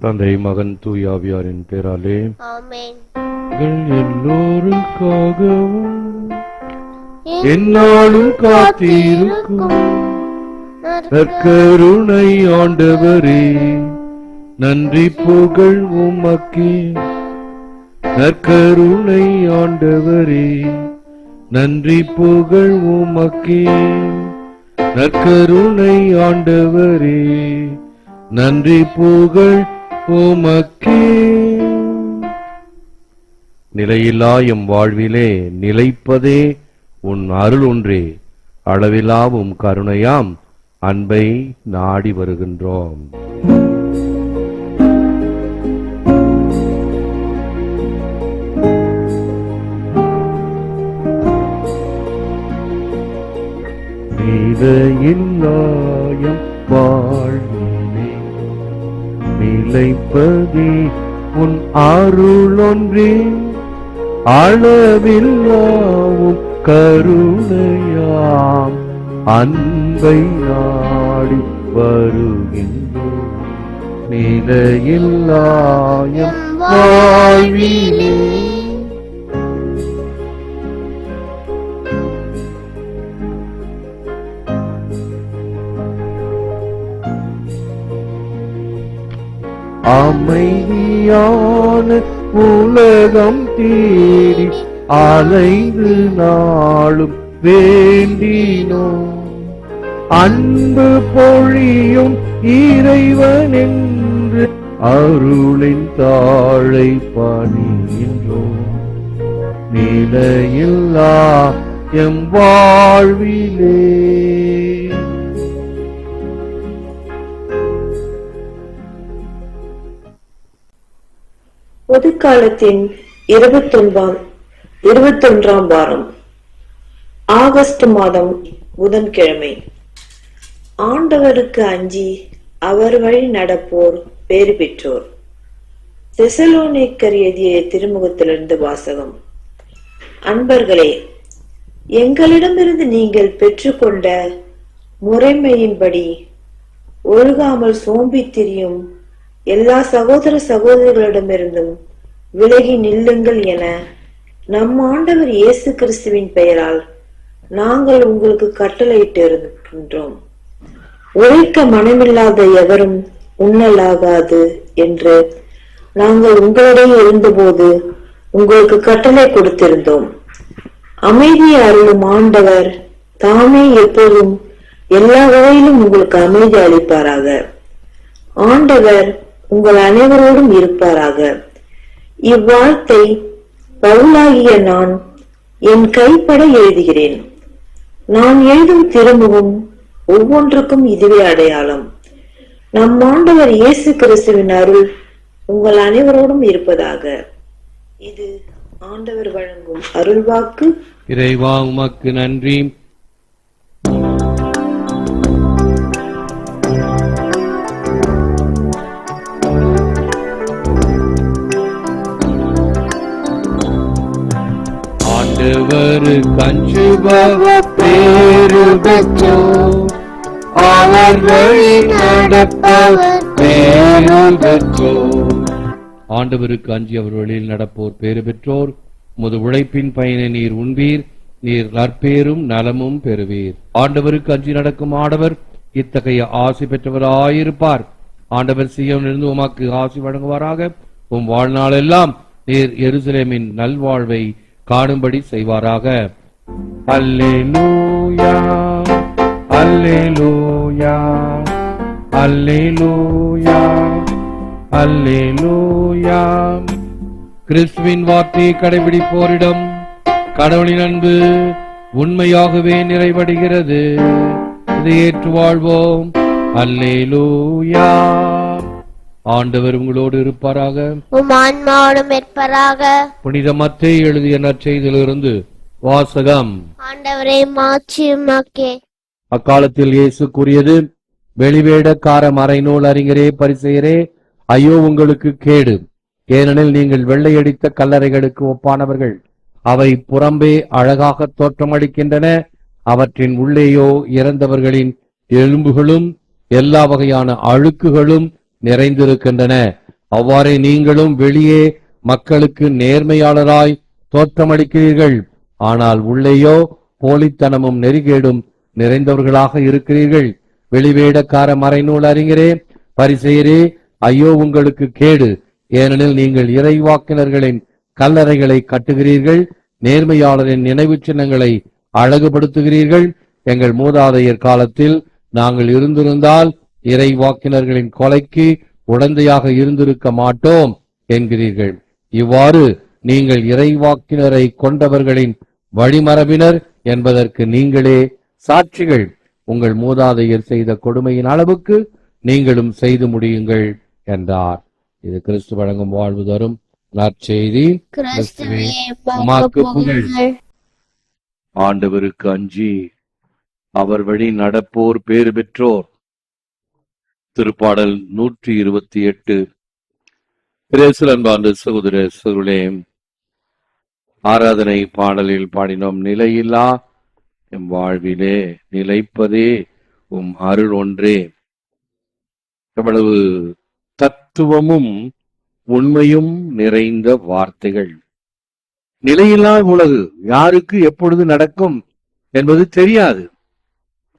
தந்தை மகன் தூயாவியாரின் பேராலே. எல்லோருக்காகவும் என்னாலும் காத்திருக்கும். நற்கருணை ஆண்டவரே. நன்றி புகழ் உமக்கே. நற்கருணை ஆண்டவரே. நன்றி புகழ் உமக்கே. நற்கருணை ஆண்டவரே. நன்றி புகழ் உமக்கே. நிலையில்லா எம் வாழ்விலே நிலைப்பதே உன் அருள் ஒன்றே. அளவிலாவும் கருணையாம் அன்பை நாடி வருகின்றோம். நிலையில்லாயம் வாழ் நிலைப்பதே உன் அருளொன்றே அளவில்லாவும் கருணையாம் அன்பை நாடி வருகின்றோம். நிலையில்லாயம் வாழ்விலே அமைதியான உலகம் தேடி அலைந்து நாளும் வேண்டினோ அன்பு பொழியும் இறைவன் என்று அருளின் தாழை பணிகின்றோம். நிலையில்லா எம் வாழ்விலே பொதுக்காலத்தின் இருபத்தொன்பாம் இருபத்தொன்றாம் வாரம் ஆகஸ்ட் மாதம் புதன்கிழமை. ஆண்டவருக்கு அஞ்சி அவர் வழி நடப்போர் பேறு பெற்றோர். தெசலோனிக்கர் எழுதிய திருமுகத்திலிருந்து வாசகம். அன்பர்களே எங்களிடமிருந்து நீங்கள் பெற்றுக்கொண்ட முறைமையின்படி ஒழுகாமல் சோம்பித் திரியும் எல்லா சகோதர சகோதரிகளிடமிருந்தும் விலகி நில்லுங்கள் என நம் ஆண்டவர் இயேசு கிறிஸ்துவின் பெயரால் நாங்கள் உங்களுக்கு கட்டளையிட்டு இருக்கின்றோம் உழைக்க மனமில்லாத எவரும் உண்ணலாகாது என்று நாங்கள் உங்களிடையே இருந்தபோது உங்களுக்கு கட்டளை கொடுத்திருந்தோம். அமைதியை அருளும் ஆண்டவர் தாமே எப்போதும் எல்லா வகையிலும் உங்களுக்கு அமைதி அளிப்பாராக. ஆண்டவர் உங்கள் அனைவரோடும் இருப்பாராக. இவ்வாழ்த்தை பவுலாகிய நான் என் கைப்பட எழுதுகிறேன். நான் எழுதும் திரும்பவும் ஒவ்வொன்றுக்கும் இதுவே அடையாளம். நம் ஆண்டவர் இயேசு கிறிஸ்துவின் அருள் உங்கள் அனைவரோடும் இருப்பதாக. இது ஆண்டவர் வழங்கும் அருள்வாக்கு. இறைவா உமக்கு நன்றி. கஞ்சுபவ பேரு பெற்றோர் அவர் வழி நடப்பவர் பேரு பெற்றோர் ஆண்டவருக்கு அஞ்சி அவர் வழியில் நடப்போர் பேறு பெற்றோர். முது உழைப்பின் பயனை நீர் உண்பீர். நீர் நற்பேரும் நலமும் பெறுவீர். ஆண்டவருக்கு அஞ்சி நடக்கும் ஆடவர் இத்தகைய ஆசை பெற்றவராயிருப்பார். ஆண்டவர் இருந்து உமக்கு ஆசி வழங்குவாராக. உம் வாழ்நாளெல்லாம் நீர் எருசலேமின் நல்வாழ்வை காணும்படி செய்வாராக. அல்லேலூயா அல்லேலூயா அல்லேலூயா அல்லேலூயா. கிறிஸ்துவின் வார்த்தையை கடைபிடிப்போரிடம் கடவுளின் அன்பு உண்மையாகவே நிறைவடைகிறது. இதை ஏற்று வாழ்வோம். அல்லேலூயா. ஆண்டவர் உங்களோடு இருப்பாராக. உம் ஆன்மாவோடும் இருப்பராக. புனித மத்தேயு எழுதிய நற்செய்தியிலிருந்து வாசகம். ஆண்டவரே மாட்சியுமாக்கே அக்காலத்தில் இயேசு கூறியது வெளிவேடக்கார மறைநூல் அறிஞரே பரிசெயரே ஐயோ உங்களுக்கு கேடு. ஏனெனில் நீங்கள் வெள்ளையடித்த கல்லறைகளுக்கு ஒப்பானவர்கள். அவை புறம்பே அழகாக தோற்றமளிக்கின்றன. அவற்றின் உள்ளேயோ இறந்தவர்களின் எலும்புகளும் எல்லா வகையான அழுக்குகளும் நிறைந்திருக்கின்றன. அவ்வாறே நீங்களும் வெளியே மக்களுக்கு நேர்மையாளராய் தோற்றமளிக்கிறீர்கள். ஆனால் உள்ளேயோ போலித்தனமும் நெறிகேடும் நிறைந்தவர்களாக இருக்கிறீர்கள். வெளிவேடக்கார மறைநூல் அறிஞரே பரிசெயரே ஐயோ உங்களுக்கு கேடு. ஏனெனில் நீங்கள் இறைவாக்கினர்களின் கல்லறைகளை கட்டுகிறீர்கள் நேர்மையாளரின் நினைவு சின்னங்களை அழகுபடுத்துகிறீர்கள். எங்கள் மூதாதையர் காலத்தில் நாங்கள் இருந்திருந்தால் இறைவாக்கினர்களின் கொலைக்கு உடந்தையாக இருந்திருக்க மாட்டோம் என்கிறீர்கள். இவ்வாறு நீங்கள் இறைவாக்கினரை கொண்டவர்களின் வழிமரபினர் என்பதற்கு நீங்களே சாட்சிகள். உங்கள் மூதாதையர் செய்த கொடுமையின் அளவுக்கு நீங்களும் செய்து முடியுங்கள் என்றார். இது கிறிஸ்து வழங்கும் வாழ்வு தரும் நற்செய்தி. ஆண்டவருக்கு அஞ்சி அவர் வழி நடப்போர் பேறு பெற்றோர் திருப்பாடல் நூற்றி இருபத்தி எட்டு பிரேசில் அன்பார்ந்த சகோதர சகோதரே ஆராதனை பாடலில் பாடினோம் நிலையில்லா எம் வாழ்விலே நிலைப்பதே உம் அருள் ஒன்றே. எவ்வளவு தத்துவமும் உண்மையும் நிறைந்த வார்த்தைகள். நிலையில்லா உலகு யாருக்கு எப்பொழுது நடக்கும் என்பது தெரியாது.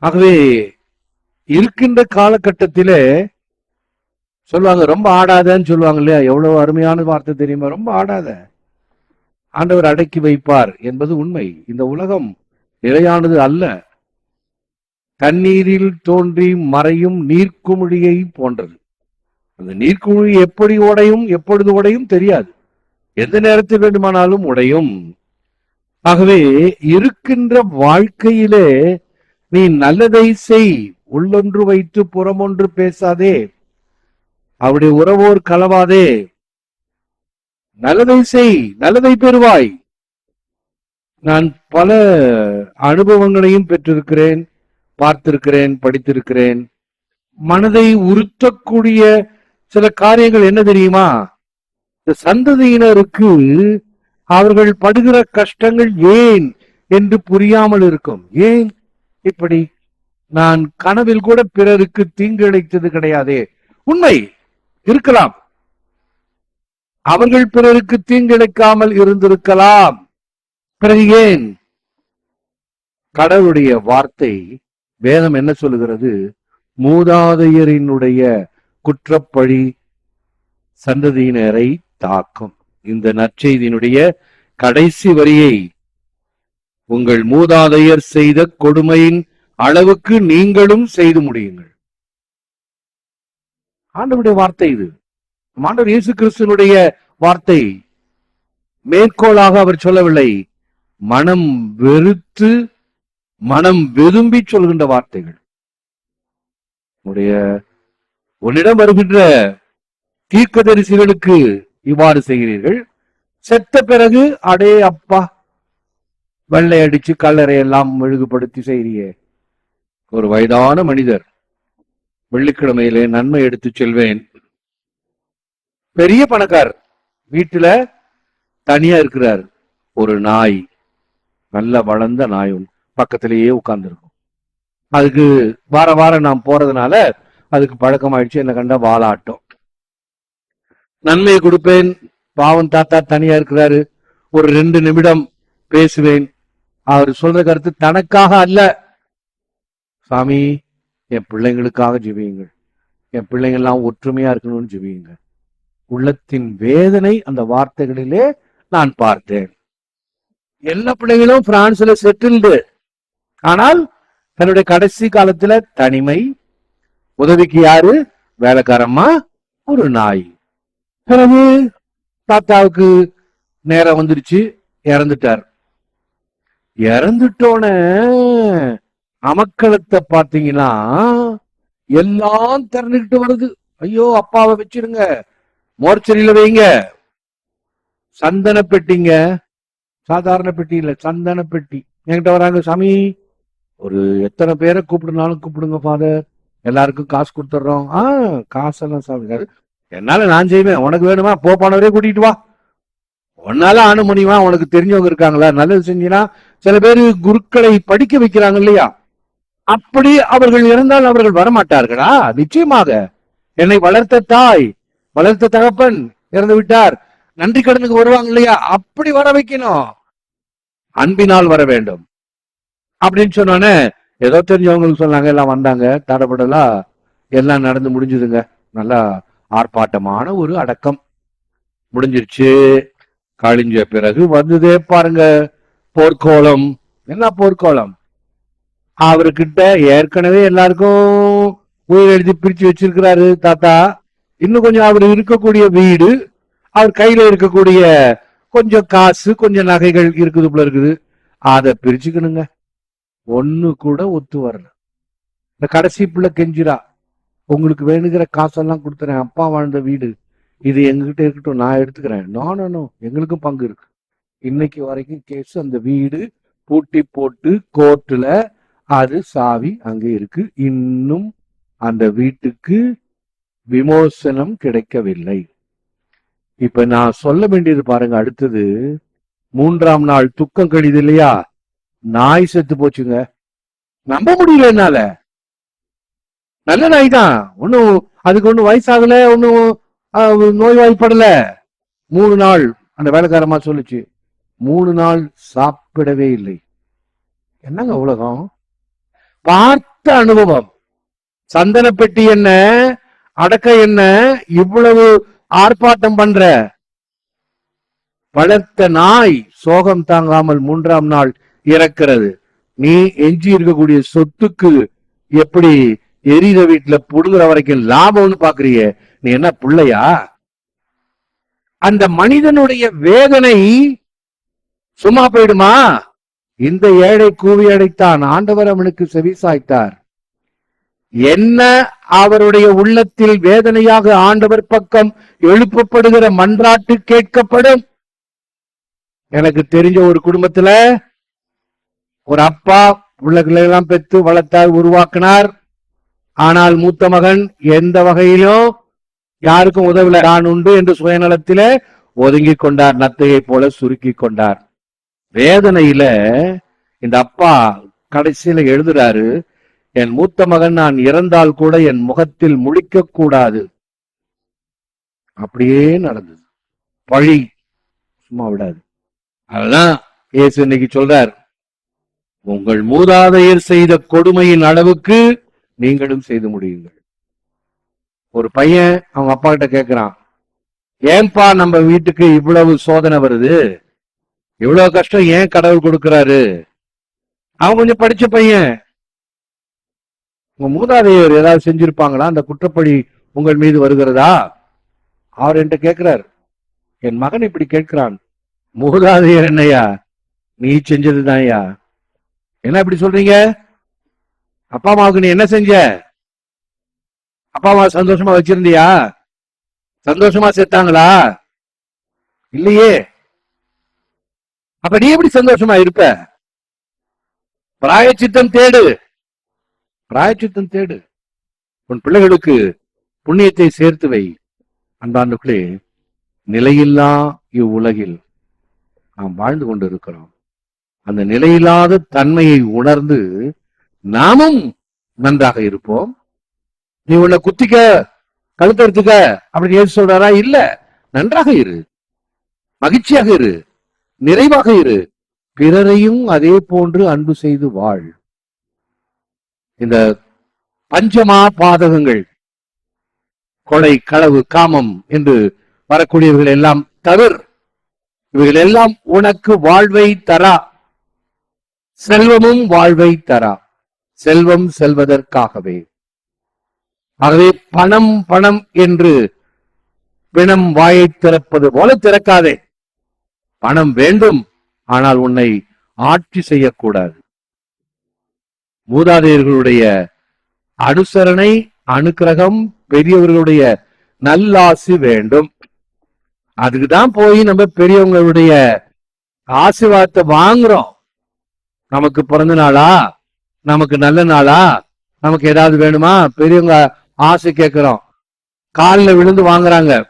ஆகவே இருக்கின்ற காலகட்டத்திலே சொல்லுவாங்க ரொம்ப ஆடாதன்னு சொல்லுவாங்க இல்லையா? எவ்வளவு அருமையான வார்த்தை தெரியுமா? ரொம்ப ஆடாத. ஆண்டவர் அடக்கி வைப்பார் என்பது உண்மை. இந்த உலகம் நிலையானது அல்ல. தண்ணீரில் தோன்றி மறையும் நீர்க்குமிழியை போன்றது. அந்த நீர்க்குமிழி எப்படி உடையும் எப்பொழுது உடையும் தெரியாது. எந்த நேரத்தில் வேண்டுமானாலும் உடையும். ஆகவே இருக்கின்ற வாழ்க்கையிலே நீ நல்லதை செய். உள்ளொன்று வைத்து புறமொன்று பேசாதே. அவருடைய உறவோர் கலவாதே நல்லதை செய் நல்லதை பெறுவாய். நான் பல அனுபவங்களையும் பெற்றிருக்கிறேன் பார்த்திருக்கிறேன் படித்திருக்கிறேன். மனதை உறுத்தக்கூடிய சில காரியங்கள் என்ன தெரியுமா? இந்த சந்ததியினருக்கு அவர்கள் படுகிற கஷ்டங்கள் ஏன் என்று புரியாமல் இருக்கும். ஏன் இப்படி? நான் கனவில் கூட பிறருக்கு தீங்கிழைத்தது கிடையாதே. உண்மை இருக்கலாம். அவர்கள் பிறருக்கு தீங்கிழைக்காமல் இருந்திருக்கலாம். பிறகு ஏன்? கடவுளுடைய வார்த்தை வேதம் என்ன சொல்லுகிறது? மூதாதையரினுடைய குற்றப்பழி சந்ததியினரை தாக்கும். இந்த நற்செய்தியினுடைய கடைசி வரியை உங்கள் மூதாதையர் செய்த கொடுமையின் அளவுக்கு நீங்களும் செய்து முடியுங்கள். ஆண்டவருடைய வார்த்தை இது. ஆண்டவர் இயேசு கிறிஸ்துவனுடைய வார்த்தை. மேற்கோளாக அவர் சொல்லவில்லை. மனம் வெறுத்து மனம் வெதும்பி சொல்கின்ற வார்த்தைகள். உடைய உன்னிடம் வருகின்ற தீர்க்கதரிசிகளுக்கு இவ்வாறு செய்கிறீர்கள். செத்த பிறகு அடே அப்பா வெள்ளை அடிச்சு கல்லறை எல்லாம் மெழுகுபடுத்தி செய்கிறியே ஒரு வயதான மனிதர் வெள்ளிக்கிழமையிலே நன்மை எடுத்து செல்வேன். பெரிய பணக்கார் வீட்டுல தனியா இருக்கிறார். ஒரு நாய் நல்ல வளர்ந்த நாய் ஒண்ணு பக்கத்திலேயே உட்கார்ந்துருக்கும். அதுக்கு வார வாரம் நான் போறதுனால அதுக்கு பழக்கமாயிடுச்சு என்ன கண்டா வாழாட்டம் நன்மையை கொடுப்பேன். பாவன் தாத்தா தனியா இருக்கிறாரு. ஒரு ரெண்டு நிமிடம் பேசுவேன். அவர் சொல்ற கருத்து தனக்காக அல்ல. சாமி என் பிள்ளைங்களுக்காக ஜெபியுங்கள். என் பிள்ளைங்க எல்லாம் ஒற்றுமையா இருக்கணும்னு ஜெபியுங்க உள்ளத்தின் வேதனை அந்த வார்த்தைகளிலே நான் பார்த்தேன். எல்லா பிள்ளைகளும் பிரான்ஸ்ல செட்டில்டு. ஆனால் தன்னுடைய கடைசி காலத்துல தனிமை. உதவிக்கு யாரு? வேலைக்காரம்மா ஒரு நாய். பிறகு தாத்தாவுக்கு நேரம் வந்துருச்சு இறந்துட்டார். இறந்துட்டோன அமக்களத்தை பார்த்தீங்கன்னா எல்லாம் திறந்துக்கிட்டு வருது. ஐயோ அப்பாவை வச்சிருங்க மோர்ச்சரியில வைங்க. சந்தன பெட்டிங்க. சாதாரண பெட்டி இல்ல சந்தன பெட்டி. என்கிட்ட வராங்க சாமி ஒரு எத்தனை பேரை கூப்பிடுனாலும் கூப்பிடுங்க ஃபாதர். எல்லாருக்கும் காசு கொடுத்துட்றோம். ஆ காசெல்லாம் சாமி என்னால நான் செய்வேன். உனக்கு வேணுமா? போ கூட்டிட்டு வா. உன்னால ஆன முடியுமா உனக்கு தெரிஞ்சவங்க இருக்காங்களா? நல்லது செஞ்சீங்கன்னா சில பேர் குருக்களை படிக்க வைக்கிறாங்க இல்லையா? அப்படி அவர்கள் இருந்தால் அவர்கள் வரமாட்டார்களா? நிச்சயமாக. என்னை வளர்த்த தாய் வளர்த்த தகப்பன் இறந்து விட்டார். நன்றி கடனுக்கு வருவாங்க இல்லையா? அப்படி வர வைக்கணும். அன்பினால் வர வேண்டும். அப்படின்னு சொன்னோன்னே ஏதோ தெரிஞ்சவங்களுக்கு சொன்னாங்க எல்லாம் வந்தாங்க தடப்படலாம் எல்லாம் நடந்து முடிஞ்சுதுங்க. நல்லா ஆர்ப்பாட்டமான ஒரு அடக்கம். முடிஞ்சிருச்சு. கழிஞ்ச பிறகு வந்ததே பாருங்க போர்க்கோளம். என்ன போர்க்கோளம்? அவர்கிட்ட ஏற்கனவே எல்லாருக்கும் உயிர் எழுதி பிரிச்சு வச்சிருக்கிறாரு தாத்தா. இன்னும் கொஞ்சம் அவர் இருக்கக்கூடிய வீடு அவர் கையில இருக்கக்கூடிய கொஞ்சம் காசு கொஞ்சம் நகைகள் இருக்குது போல இருக்குது. அதை பிரிச்சுக்கணுங்க. ஒண்ணு கூட ஒத்து வரல. இந்த கடைசி பிள்ளை கெஞ்சிரா உங்களுக்கு வேணுங்கிற காசெல்லாம் கொடுத்துறேன். அப்பா வாழ்ந்த வீடு. இது எங்ககிட்ட இருக்கட்டும். நான் எடுத்துக்கிறேன். நானும் நோ எங்களுக்கும் பங்கு இருக்கு. இன்னைக்கு வரைக்கும் கேஸ் அந்த வீடு பூட்டி போட்டு கோர்ட்டுல அது சாவி அங்கே இருக்கு. இன்னும் அந்த வீட்டுக்கு விமோசனம் கிடைக்கவில்லை. இப்ப நான் சொல்ல வேண்டியது பாருங்க அடுத்தது மூன்றாம் நாள் துக்கம் கழிது இல்லையா? நாய் செத்து போச்சுங்க. நம்ப முடியல என்னால. நல்ல நாய் தான். ஒன்னும் அதுக்கு ஒன்னும் வயசாகல ஒன்னும் நோய்வாய்ப்படல. மூணு நாள் அந்த வேலைக்காரமா சொல்லுச்சு மூணு நாள் சாப்பிடவே இல்லை. என்னங்க உலகம்? பார்த்த அனுபவம். சந்தனப்பெட்டி என்ன அடக்க என்ன இவ்வளவு ஆர்ப்பாட்டம் பண்ற. வளர்த்த நாய் சோகம் தாங்காமல் மூன்றாம் நாள் இறக்கிறது. நீ எஞ்சி இருக்கக்கூடிய சொத்துக்கு எப்படி எரித வீட்டுல புடுங்குற வரைக்கும் லாபம்னு பாக்குறிய நீ என்ன பிள்ளையா? அந்த மனிதனுடைய வேதனை சும்மா போயிடுமா? இந்த ஏழை கூவி அடைத்தான். ஆண்டவர் அவனுக்கு செவிசாய்த்தார் என்ன அவருடைய உள்ளத்தில் வேதனையாக ஆண்டவர் பக்கம் எழுப்பப்படுகிற மன்றாட்டு கேட்கப்படும்? எனக்கு தெரிஞ்ச ஒரு குடும்பத்துல ஒரு அப்பா உள்ளங்களெல்லாம் பெற்று வளர்த்தார் உருவாக்கினார். ஆனால் மூத்த மகன் எந்த வகையிலும் யாருக்கும் உதவில. நான் உண்டு என்று சுயநலத்திலே ஒதுங்கி கொண்டார் நத்தையை போல சுருக்கி கொண்டார். வேதனையில இந்த அப்பா கடைசியில எழுதுறாரு என் மூத்த மகன் நான் இறந்தால் கூட என் முகத்தில் முழிக்க கூடாது. அப்படியே நடந்தது. பழி. சும்மா விடாது. அதுதான் இயேசு இன்னைக்கு சொல்றார் உங்கள் மூதாதையர் செய்த கொடுமையின் அளவுக்கு நீங்களும் செய்து முடியுங்கள். ஒரு பையன் அவங்க அப்பா கிட்ட கேக்குறான் ஏன்பா நம்ம வீட்டுக்கு இவ்வளவு சோதனை வருது? இவ்வளவு கஷ்டம் ஏன் கடவுள் கொடுக்கிறாரு? அவன் கொஞ்சம் படிச்ச பையன். உங்க மூதாதையர் ஏதாவது செஞ்சிருப்பாங்களா? அந்த குற்றப்பழி உங்கள் மீது வருகிறதா? அவர் என்கிட்ட கேட்கிறார். என் மகன் இப்படி கேட்கிறான். மூதாதையர் என்னையா? நீ செஞ்சதுதான்யா என்ன இப்படி சொல்றீங்க? அப்பா அம்மாவுக்கு நீ என்ன செஞ்ச? அப்பா அம்மா சந்தோஷமா வச்சிருந்தியா? சந்தோஷமா செத்தாங்களா? இல்லையே. அப்ப நீ எப்படி சந்தோஷமா இருப்ப? பிராயச்சித்தம் தேடு. பிராயச்சித்தம் தேடு. உன் பிள்ளைகளுக்கு புண்ணியத்தை சேர்த்து வை. அன்பாண்டுக்குள்ளே நிலையில்லா இவ்வுலகில் நாம் வாழ்ந்து கொண்டிருக்கிறோம். அந்த நிலையில்லாத தன்மையை உணர்ந்து நாமும் நன்றாக இருப்போம். நீ உன்னை குத்திக்க கழுத்தெடுத்துக்க அப்படின்னு ஏசு சொல்றாரா? இல்ல. நன்றாக இரு. மகிழ்ச்சியாக இரு. நிறைவாக இரு. பிறரையும் அதே போன்று அன்பு செய்து வாழ். இந்த பஞ்சமா பாதகங்கள் கொலை களவு காமம் என்று வரக்கூடியவர்கள் எல்லாம் தவிர இவைகள் எல்லாம் உனக்கு வாழ்வை தரா. செல்வமும் வாழ்வை தரா. செல்வம் செல்வதற்காகவே. ஆகவே பணம் பணம் என்று பிணம் வாயை திறப்பது போல திறக்காதே. பணம் வேண்டும் ஆனால் உன்னை ஆட்சி செய்யக்கூடாது. மூதாதையர்களுடைய அனுசரணை அனுக்கிரகம் பெரியவர்களுடைய நல்லாசி வேண்டும். அதுக்குதான் போய் நம்ம பெரியவங்களுடைய ஆசிர்வாதத்தை வாங்குறோம். நமக்கு பிறந்த நாளா? நமக்கு நல்ல நாளா? நமக்கு ஏதாவது வேணுமா? பெரியவங்க ஆசை கேட்கிறோம். காலில் விழுந்து வாங்குறாங்க.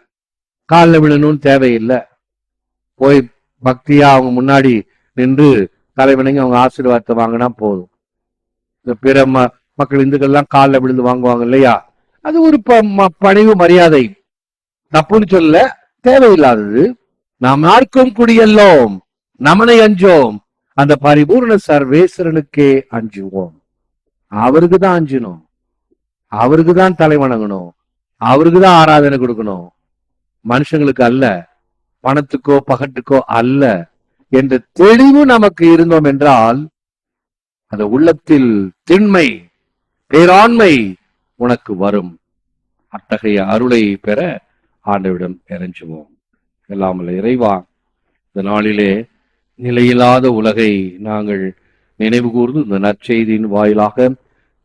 காலில் விழணும்னு தேவையில்லை. போய் பக்தியா அவங்க முன்னாடி நின்று தலைவணங்கி அவங்க ஆசீர்வாதத்தை வாங்கினா போதும். இந்த பிற ம- மக்கள் இந்துக்கள்லாம் காலில் விழுந்து வாங்குவாங்க இல்லையா? அது ஒரு ப- ம- பணிவு மரியாதை. தப்புன்னு சொல்ல தேவையில்லாதது. நாம் யாருக்கும் குடியல்லோம் நமனை அஞ்சோம் அந்த பரிபூர்ண சர்வேஸ்வரனுக்கே அஞ்சுவோம். அவருக்கு தான் அஞ்சணும் அவருக்கு தான் தலை வணங்கணும் அவருக்கு தான் ஆராதனை கொடுக்கணும். மனுஷங்களுக்கு அல்ல பணத்துக்கோ பகட்டுக்கோ அல்ல. என்ற தெளிவு நமக்கு இருந்தோம் என்றால் அந்த உள்ளத்தில் திண்மை பேராண்மை உனக்கு வரும். அத்தகைய அருளை பெற ஆண்டவிடம் இறைஞ்சுவோம். எல்லாம் இறைவா இந்த நாளிலே நிலையில்லாத உலகை நாங்கள் நினைவு கூர்ந்து இந்த நற்செய்தியின் வாயிலாக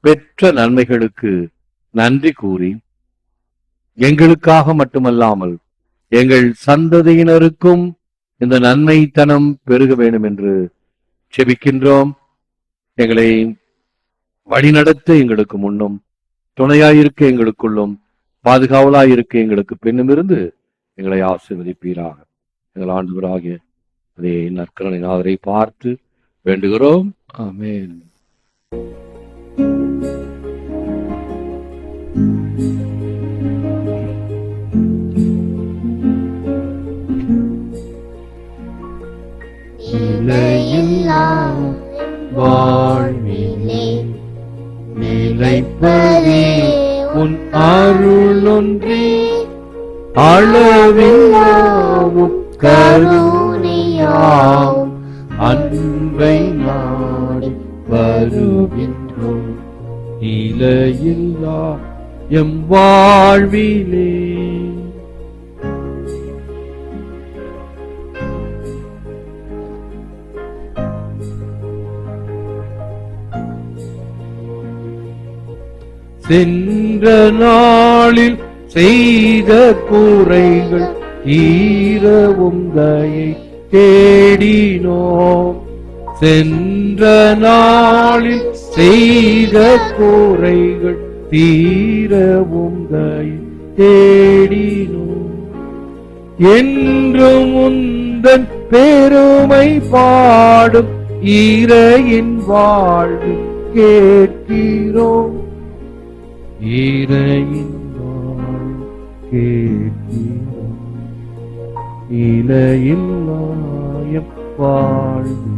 பெற்ற நன்மைகளுக்கு நன்றி கூறி எங்களுக்காக மட்டுமல்லாமல் எங்கள் சந்ததியினருக்கும் இந்த நன்மைத்தனம் பெருக வேண்டும் என்று செபிக்கின்றோம். எங்களை வழிநடத்த எங்களுக்கு முன்னும் துணையாயிருக்க எங்களுக்குள்ளும் பாதுகாவலாயிருக்க எங்களுக்கு பின்னும் இருந்து எங்களை ஆசீர்வதிப்பீராக. எங்கள் ஆண்டுகளாகிய அதே நற்கரணை ஆதரை பார்த்து வேண்டுகிறோம். ஆமென். நிலையில்லா வாழ்விலே நிலைப்பதே உன் அருளொன்றே. அளவில்லா கருணையாம் அன்பை நாடி வருகின்றோம். நிலையில்லா எம் வாழ்விலே. சென்ற நாளில் செய்த கூரைகள் ஈரவும் தயை தேடினோம். சென்ற நாளில் செய்த கூரைகள் தீரவும் தயை தேடினோம். என்றும் உந்தன் பெருமை பாடும் ஈரையின் வாழ்வு கேட்கிறோம். ஈரையின் வாழ்வு கேட்கிறோம் இலையில்லாயம் வாழ்வு.